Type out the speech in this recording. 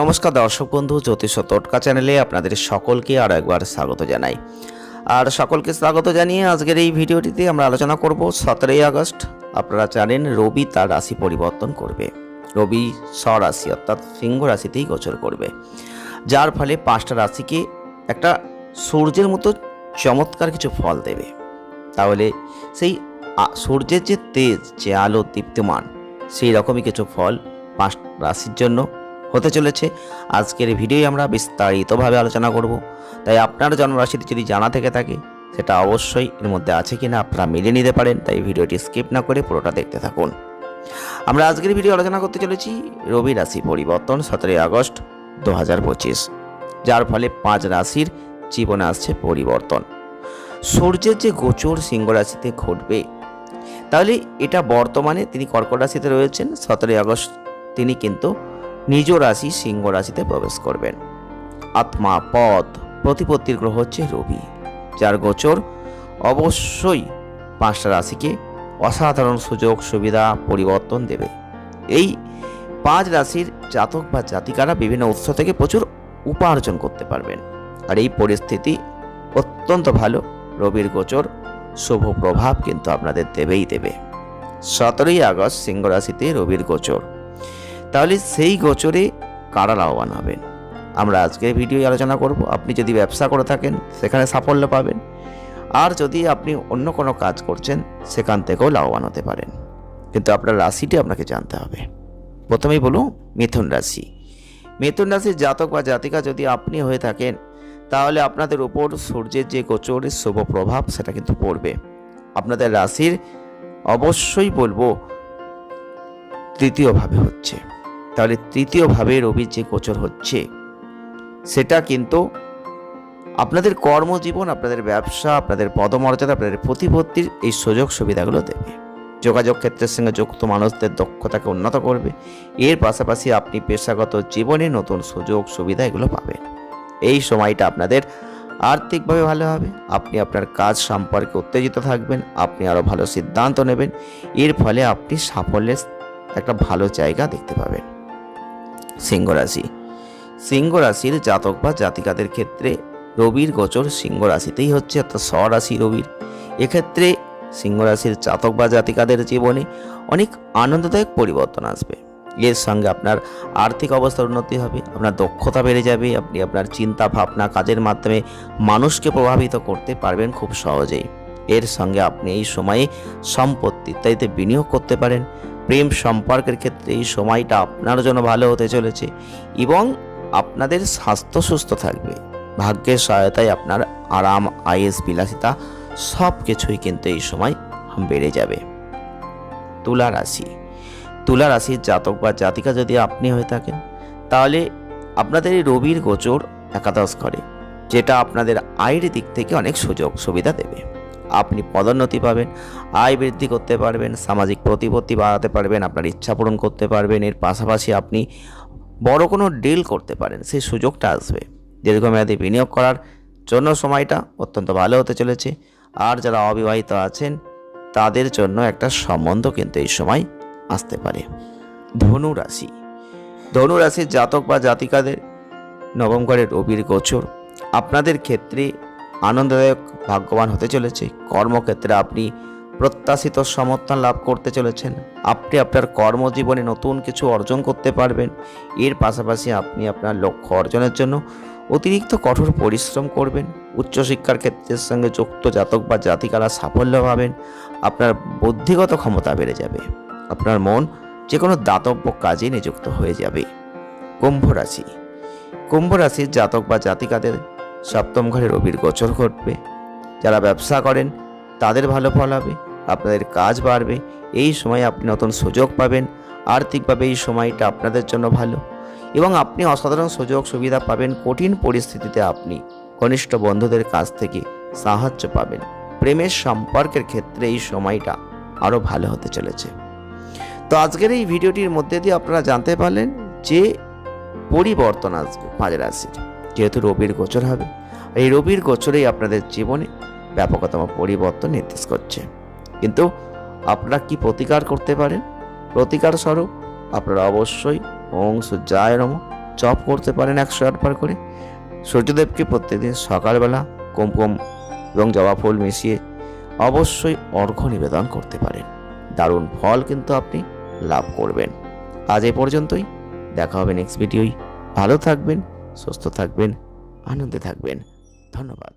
নমস্কার দর্শক বন্ধু, জ্যোতিষ টোটকা চ্যানেলে আপনাদের সকলকে আরও একবার স্বাগত জানাই। আর সকলকে স্বাগত জানিয়ে আজকের এই ভিডিওটিতে আমরা আলোচনা করব সতেরোই আগস্ট। আপনারা জানেন রবি তার রাশি পরিবর্তন করবে। রবি স্বরাশি অর্থাৎ সিংহ রাশিতেই গোচর করবে। যার ফলে পাঁচটা রাশিকে একটা সূর্যের মতো চমৎকার কিছু ফল দেবে। তাহলে সেই সূর্যের যে তেজ, যে আলো, দীপ্তিমান, সেই রকমই কিছু ফল পাঁচ রাশির জন্য হতে চলেছে। আজকের ভিডিওই আমরা বিস্তারিতভাবে আলোচনা করব। তাই আপনার জন্মরাশিটি যদি জানা থেকে থাকে, সেটা অবশ্যই এর মধ্যে আছে কিনা আপনারা মিলিয়ে নিতে পারেন, তাই ভিডিওটি স্কিপ না করে পুরোটা দেখতে থাকুন। আমরা আজকের ভিডিও আলোচনা করতে চলেছি রবি রাশি পরিবর্তন, সতেরোই আগস্ট দু হাজার পঁচিশ, যার ফলে পাঁচ রাশির জীবনে আসছে পরিবর্তন। সূর্যের যে গোচর সিংহ রাশিতে ঘটবে, তাহলে এটা বর্তমানে তিনি কর্কট রাশিতে রয়েছেন, সতেরোই আগস্ট তিনি কিন্তু নিজ রাশি সিংহ রাশিতে প্রবেশ করবেন। আত্মা পদ প্রতিপত্তির গ্রহ হচ্ছে রবি, যার গোচর অবশ্যই পাঁচটা রাশিকে অসাধারণ সুযোগ, সুবিধা, পরিবর্তন দেবে। এই পাঁচ রাশির জাতক বা জাতিকারা বিভিন্ন উৎস থেকে প্রচুর উপার্জন করতে পারবেন। আর এই পরিস্থিতি অত্যন্ত ভালো। রবির গোচর শুভ প্রভাব কিন্তু আপনাদের দেবেই দেবে। সতেরোই আগস্ট সিংহ রাশিতে রবির গোচর। তাহলে সেই গোচরে কারা লাভবান হবেন? আমরা আজকের ভিডিও আলোচনা করব, আপনি যদি ব্যবসা করে থাকেন, সেখানে সাফল্য পাবেন। আর যদি আপনি অন্য কোনো কাজ করছেন, সেখান থেকেও লাভবান হতে পারেন। কিন্তু আপনার রাশিটি আপনাকে জানতে হবে। প্রথমেই বলুন, মিথুন রাশি। মিথুন রাশির জাতক বা জাতিকা যদি আপনি হয়ে থাকেন, তাহলে আপনাদের উপর সূর্যের যে গোচরের শুভ প্রভাব সেটা কিন্তু পড়বে। আপনাদের রাশির অবশ্যই বলব, তৃতীয়ভাবে হচ্ছে। তাহলে তৃতীয়ভাবে রবির যে গোচর হচ্ছে, সেটা কিন্তু আপনাদের কর্মজীবন, আপনাদের ব্যবসা, আপনাদের পদমর্যাদা, আপনাদের প্রতিপত্তির এই সুযোগ সুবিধাগুলো দেবে। যোগাযোগ ক্ষেত্রের সঙ্গে যুক্ত মানুষদের দক্ষতাকে উন্নত করবে। এর পাশাপাশি আপনি পেশাগত জীবনে নতুন সুযোগ, সুবিধা এগুলো পাবেন। এই সময়টা আপনাদের আর্থিকভাবে ভালো হবে, আপনি আপনার কাজ সম্পর্কে উত্তেজিত থাকবেন, আপনি আরও ভালো সিদ্ধান্ত নেবেন। এর ফলে আপনি সাফল্যের একটা ভালো জায়গা দেখতে পাবেন। সিংহ রাশি। সিংহ রাশির জাতক বা জাতিকাদের ক্ষেত্রে রবির গোচর সিংহ রাশিতেই হচ্ছে, অর্থাৎ স্বরাশি রবির। এক্ষেত্রে সিংহ রাশির জাতক বা জাতিকাদের জীবনে অনেক আনন্দদায়ক পরিবর্তন আসবে। এর সঙ্গে আপনার আর্থিক অবস্থার উন্নতি হবে, আপনার দক্ষতা বেড়ে যাবে, আপনি আপনার চিন্তা ভাবনা কাজের মাধ্যমে মানুষকে প্রভাবিত করতে পারবেন খুব সহজেই। এর সঙ্গে আপনি এই সময়ে সম্পত্তি ইত্যাদিতে বিনিয়োগ করতে পারেন প্রেম সম্পর্কের ক্ষেত্রে এই সময়টা আপনার জন্য ভালো হতে চলেছে এবং আপনাদের স্বাস্থ্য সুস্থ থাকবে। ভাগ্যের সহায়তায় আপনার আরাম, আয়েস, বিলাসিতা সব কিছুই কিন্তু এই সময় বেড়ে যাবে। তুলা রাশি। তুলা রাশির জাতক বা জাতিকা যদি আপনি হয়ে থাকেন, তাহলে আপনাদের রবির গোচর একাদশ করে যেটা আপনাদের আয়ের দিক থেকে অনেক সুযোগ সুবিধা দেবে। আপনি পদোন্নতি পাবেন, আয় বৃদ্ধি করতে পারবেন, সামাজিক প্রতিপত্তি বাড়াতে পারবেন, আপনার ইচ্ছা পূরণ করতে পারবেন, এর পাশাপাশি আপনি বড় কোনো ডিল করতে পারেন, সেই সুযোগটা আসবে। দীর্ঘমেয়াদী বিনিয়োগ করার জন্য সময়টা অত্যন্ত ভালো হতে চলেছে। আর যারা অবিবাহিত আছেন, তাদের জন্য একটা সম্বন্ধ কিন্তু এই সময় আসতে পারে। ধনু রাশি। ধনু রাশির জাতক বা জাতিকাদের নবম ঘরে রবির গোচর। আপনাদের ক্ষেত্রে আনন্দদায়ক, ভাগ্যবান হতে চলেছে। কর্মক্ষেত্রে আপনি প্রত্যাশিত সমর্থন লাভ করতে চলেছেন। আপনি আপনার কর্মজীবনে নতুন কিছু অর্জন করতে পারবেন। এর পাশাপাশি আপনি আপনার লক্ষ্য অর্জনের জন্য অতিরিক্ত কঠোর পরিশ্রম করবেন। উচ্চশিক্ষার ক্ষেত্রের সঙ্গে যুক্ত জাতক বা জাতিকারা সাফল্য পাবেন। আপনার বুদ্ধিগত ক্ষমতা বেড়ে যাবে। আপনার মন যে কোনো দাতব্য কাজে নিযুক্ত হয়ে যাবে। কুম্ভ রাশি। কুম্ভ রাশির জাতক বা জাতিকাদের সপ্তম ঘরে রবির গোচর ঘটবে। যারা ব্যবসা করেন, তাদের ভালো ফল হবে, আপনাদের কাজ বাড়বে, এই সময় আপনি নতুন সুযোগ পাবেন, আর্থিকভাবে এই সময়টা আপনাদের জন্য ভালো। এবং আপনি অসাধারণ সুযোগ সুবিধা পাবেন, কঠিন পরিস্থিতিতে আপনি ঘনিষ্ঠ বন্ধুদের কাছ থেকে সাহায্য পাবেন। প্রেমের সম্পর্কের ক্ষেত্রে এই সময়টা আরও ভালো হতে চলেছে। তো আজকের এই ভিডিওটির মধ্যে দিয়ে আপনারা জানতে পারলেন যে পরিবর্তন আসবে পাঁচ রাশির যেহেতু রবির গোচর হবে আর এই রবির গোচরেই আপনাদের জীবনে ব্যাপকতম পরিবর্তন নির্দেশ করছে। কিন্তু আপনারা কি প্রতিকার করতে পারেন? প্রতিকার স্বরূপ আপনারা অবশ্যই ওং সূর্যায় নম জপ করতে পারেন একশো আট আটবার করে। সূর্যদেবকে প্রত্যেকদিন সকালবেলা কুমকুম এবং জবা ফুল মিশিয়ে অবশ্যই অর্ঘ্য নিবেদন করতে পারেন। দারুণ ফল কিন্তু আপনি লাভ করবেন। আজ এ পর্যন্তই। দেখা হবে নেক্সট ভিডিওই ভালো থাকবেন। সুস্থ থাকবেন আনন্দে থাকবেন। ধন্যবাদ।